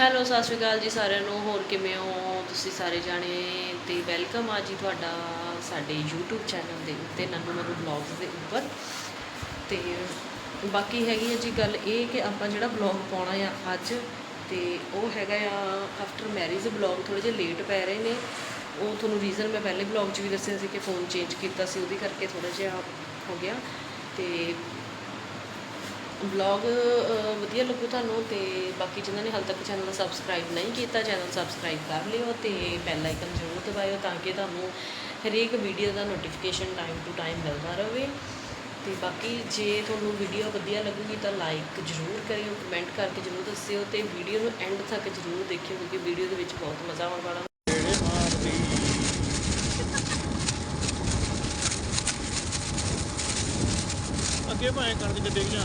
Hello, ਸਤਿ ਸ਼੍ਰੀ ਅਕਾਲ ਜੀ ਸਾਰਿਆਂ ਨੂੰ। ਹੋਰ ਕਿਵੇਂ ਹੋ? ਤੁਸੀਂ ਸਾਰੇ ਜਾਣੇ ਤੇ ਵੈਲਕਮ ਆ ਜੀ ਤੁਹਾਡਾ ਸਾਡੇ YouTube ਚੈਨਲ ਦੇ ਉੱਤੇ, ਨੰਨੂ ਮਨੂ ਵਲੌਗਸ ਦੇ ਉੱਪਰ। ਤੇ ਬਾਕੀ ਹੈਗੀ ਹੈ ਜੀ ਗੱਲ ਇਹ ਕਿ ਆਪਾਂ ਜਿਹੜਾ ਵਲੌਗ ਪਾਉਣਾ ਆ ਅੱਜ, ਤੇ ਉਹ ਹੈਗਾ ਆ ਆਫਟਰ ਮੈਰਿਜ ਵਲੌਗ ਥੋੜੇ ਜਿਹਾ ਲੇਟ ਪੈ ਰਹੇ ਨੇ। ਉਹ ਤੁਹਾਨੂੰ ਰੀਜ਼ਨ ਮੈਂ ਪਹਿਲੇ ਵਲੌਗ 'ਚ ਵੀ ਦੱਸਿਆ ਸੀ ਕਿ ਫੋਨ ਚੇਂਜ ਕੀਤਾ ਸੀ, ਉਹਦੇ ਕਰਕੇ ਥੋੜਾ ਜਿਹਾ ਹੋ ਗਿਆ। ਤੇ ਵਲੌਗ ਵਧੀਆ ਲੱਗੂ ਤੁਹਾਨੂੰ ਤੇ ਬਾਕੀ ਜਿਨ੍ਹਾਂ ਨੇ ਹਾਲ ਤੱਕ ਚੈਨਲ ਸਬਸਕ੍ਰਾਈਬ ਨਹੀਂ ਕੀਤਾ ਚੈਨਲ ਸਬਸਕ੍ਰਾਈਬ ਕਰ ਲਿਓ ਤੇ ਬੈਲ ਆਈਕਨ ਜ਼ਰੂਰ ਦਬਾਇਓ ਤਾਂ ਕਿ ਤੁਹਾਨੂੰ ਹਰੇਕ ਵੀਡੀਓ ਦਾ ਨੋਟੀਫਿਕੇਸ਼ਨ ਟਾਈਮ ਟੂ ਟਾਈਮ ਮਿਲਦਾ ਰਹੇ ਤੇ ਬਾਕੀ ਜੇ ਤੁਹਾਨੂੰ ਵੀਡੀਓ ਵਧੀਆ ਲੱਗੂਗੀ ਤਾਂ ਲਾਈਕ ਜ਼ਰੂਰ ਕਰਿਓ ਕਮੈਂਟ ਕਰਕੇ ਜ਼ਰੂਰ ਦੱਸਿਓ ਤੇ ਵੀਡੀਓ ਨੂੰ ਐਂਡ ਤੱਕ ਜ਼ਰੂਰ ਦੇਖਿਓ ਕਿਉਂਕਿ ਵੀਡੀਓ ਦੇ ਵਿੱਚ ਬਹੁਤ ਮਜ਼ਾ ਆਉਣ ਵਾਲਾ। ਅੱਗੇ ਭਾਵੇਂ ਕਣਕ ਚ ਡਿੱਗ ਜਾ।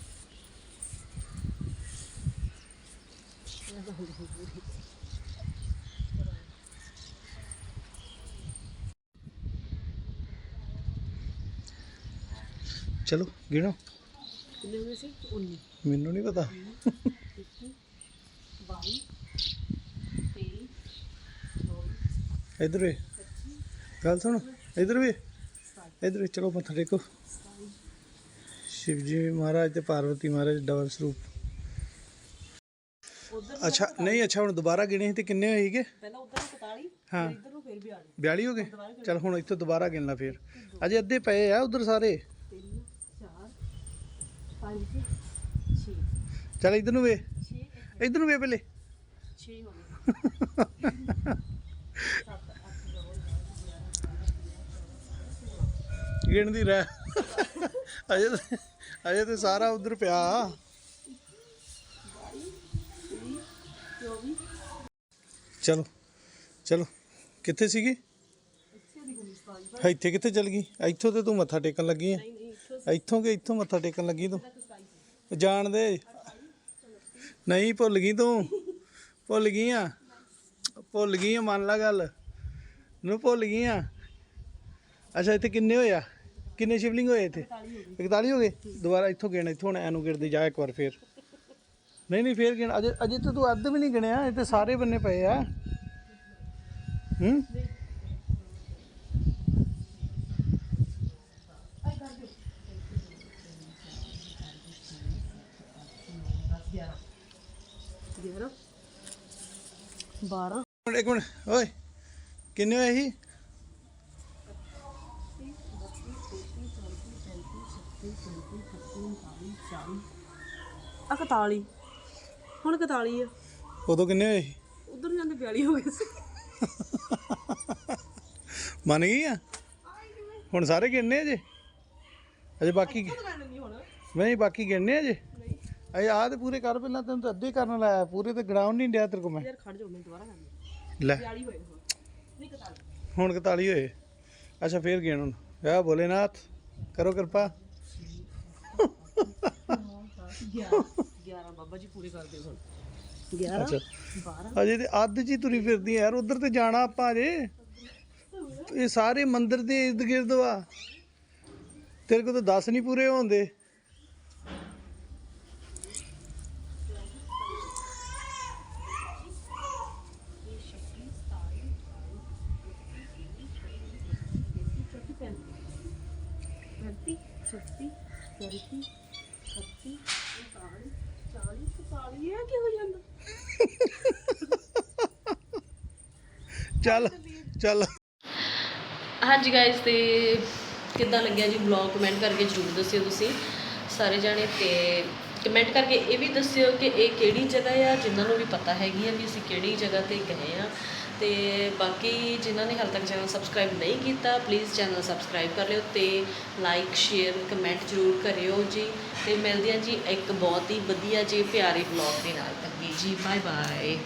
ਚਲੋ ਗਿਣੋ। ਕਿੰਨੇ ਹੋਏ ਸੀ? 19 ਮੈਨੂੰ ਨਹੀਂ ਪਤਾ। 22 23 ਇਧਰ ਵੇ। ਗੱਲ ਸੁਣ ਇਧਰ ਵੇ। ਇਧਰ ਵੇ, ਚਲੋ ਮੱਥਾ ਟੇਕੋ। ਸ਼ਿਵ ਜੀ ਮਹਾਰਾਜ ਤੇ ਪਾਰਵਤੀ ਮਹਾਰਾਜ ਡਬਲ ਸਰੂਪ। ਅੱਛਾ ਨਹੀਂ ਅੱਛਾ ਹੁਣ ਦੁਬਾਰਾ ਗਿਣੇ ਸੀ ਤੇ ਕਿੰਨੇ ਹੋਏ ਸੀਗੇ? ਪਹਿਲਾਂ ਉਧਰ 41 ਹਾਂ। ਇੱਧਰ ਨੂੰ ਫਿਰ ਵੀ ਆ ਗਏ? 42 ਹੋ ਗਏ ਚਲ ਹੁਣ ਇੱਥੋਂ ਦੁਬਾਰਾ ਗਿਣ ਲਾ ਫੇਰ। ਅਜੇ ਅੱਧੇ ਪਏ ਆ ਉਧਰ ਸਾਰੇ? 3 4 5 6 ਚਲ ਇਧਰ ਨੂੰ ਵੇ। 6 ਇਧਰ ਨੂੰ ਵੇ ਪਹਿਲੇ। 6 ਹੋ ਗਏ। ਗਿਣਦੀ ਰਹਿ। ਅਜੇ ਅਜੇ ਤੇ ਸਾਰਾ ਉਧਰ ਪਿਆ। 24 ਚਲੋ ਚਲੋ। ਕਿੱਥੇ ਸੀਗੀ? ਇੱਥੇ ਕਿੱਥੇ ਚਲ ਗਈ? ਇੱਥੋਂ ਤੇ ਤੂੰ ਮੱਥਾ ਟੇਕਣ ਲੱਗੀ ਆ। ਇੱਥੋਂ ਇੱਥੋਂ ਕਿ ਇੱਥੋਂ ਮੱਥਾ ਟੇਕਣ ਲੱਗੀ ਤੂੰ? ਜਾਣਦੇ ਨਹੀਂ, ਭੁੱਲ ਗਈ ਤੂੰ। ਭੁੱਲ ਗਈ ਆ ਭੁੱਲ ਗਈ ਆ, ਮੰਨ ਲੈ ਗੱਲ। ਨੂੰ ਭੁੱਲ ਗਈ ਆ ਅੱਛਾ, ਇੱਥੇ ਕਿੰਨੇ ਹੋਏ ਆ? ਕਿੰਨੇ ਸ਼ਿਵਲਿੰਗ ਹੋਏ ਇੱਥੇ? 41 ਹੋ ਗਏ। ਦੁਬਾਰਾ ਇੱਥੋਂ ਗਿਣ, ਇੱਥੋਂ ਹੁਣ ਐਨੂੰ ਗਿਣਦੇ, ਜਾ ਇੱਕ ਵਾਰ ਫੇਰ। ਨਹੀਂ ਨਹੀਂ ਫੇਰ ਗਿਣ ਅਜੇ ਅਜੇ ਤਾਂ ਤੂੰ ਅੱਧ ਵੀ ਨਹੀਂ ਗਿਣਿਆ ਇਹ ਤੇ ਸਾਰੇ ਬੰਨੇ ਪਏ ਆ। ਹੂੰ? ਗਿਆਰਾਂ 12 ਹੁਣ ਇੱਕ ਮਿੰਟ ਓਏ ਕਿੰਨੇ ਹੋਏ ਸੀ? ਆ 41 ਹੁਣ 41 ਆ। ਉਦੋਂ ਕਿੰਨੇ ਹੋਏ ਸੀ? ਉਧਰ ਜਾਂਦੇ 42 ਹੋ ਗਏ ਸੀ। ਮੰਨ ਗਈ ਆ? ਹੁਣ ਸਾਰੇ ਗਿਣਨੇ ਅਜੇ ਅਜੇ ਬਾਕੀ ਨਹੀਂ ਹੁਣ। ਨਹੀਂ ਬਾਕੀ ਗਿਣਨੇ ਅਜੇ ਅਜੇ ਆਹ ਤੇ ਪੂਰੇ ਕਰ ਪਹਿਲਾਂ ਤੈਨੂੰ ਤਾਂ ਅੱਧੇ ਕਰਨ ਲਾਇਆ। ਪੂਰੇ ਤੇ ਗਰਾਊਂਡ ਨਹੀਂ ਡਿਆ ਤੇਰੇ ਕੋ ਮੈਂ। ਯਾਰ ਖੜ ਜਾਓ ਮੈਂ ਦੁਬਾਰਾ ਕਰਨੀ। ਲੈ। 42 ਹੋਏ ਹੁਣ। ਨਹੀਂ 41 ਹੁਣ 41 ਹੋਏ। ਅੱਛਾ ਫੇਰ ਗਿਣ ਹੁਣ। ਆ ਭੋਲੇਨਾਥ ਕਰੋ ਕਿਰਪਾ। 11 ਅਜੇ ਤੇ ਅੱਧ ਜੀ ਤੁਰੀ ਫਿਰਦੀ ਯਾਰ ਉਧਰ ਤੇ ਜਾਣਾ ਆਪਾਂ ਅਜੇ ਇਹ ਸਾਰੇ ਮੰਦਿਰ ਦੇ ਇਰਦ ਗਿਰਦ ਤੇਰੇ ਕੋਲ ਤਾਂ 10 ਨਹੀਂ ਪੂਰੇ ਹੋਉਂਦੇ ਚੱਲ ਚੱਲ ਹਾਂਜੀ ਗਾਇਸ ਤੇ ਕਿੱਦਾਂ ਲੱਗਿਆ ਜੀ ਵਲੌਗ ਕਮੈਂਟ ਕਰਕੇ ਜਰੂਰ ਦੱਸਿਓ ਤੁਸੀਂ ਸਾਰੇ ਜਾਣੇ ਤੇ ਕਮੈਂਟ ਕਰਕੇ ਇਹ ਵੀ ਦੱਸਿਓ ਕਿ ਇਹ ਕਿਹੜੀ ਜਗ੍ਹਾ ਆ, ਜਿਨ੍ਹਾਂ ਨੂੰ ਵੀ ਪਤਾ ਹੈਗੀ ਆ ਵੀ ਅਸੀਂ ਕਿਹੜੀ ਜਗ੍ਹਾ ਤੇ ਗਏ ਆ। ਤੇ ਬਾਕੀ ਜਿਨ੍ਹਾਂ ਨੇ ਹਾਲੇ ਤੱਕ ਚੈਨਲ ਸਬਸਕ੍ਰਾਈਬ ਨਹੀਂ ਕੀਤਾ ਪਲੀਜ਼ ਚੈਨਲ ਸਬਸਕ੍ਰਾਈਬ ਕਰ ਲਿਓ ਤੇ ਲਾਈਕ ਸ਼ੇਅਰ ਕਮੈਂਟ ਜ਼ਰੂਰ ਕਰਿਓ ਜੀ। ਤੇ ਮਿਲਦੇ ਹਾਂ ਜੀ ਇੱਕ ਬਹੁਤ ਹੀ ਵਧੀਆ ਜੇ ਪਿਆਰੇ ਵਲੌਗ ਦੇ ਨਾਲ। ਤੱਕ ਜੀ ਬਾਏ ਬਾਏ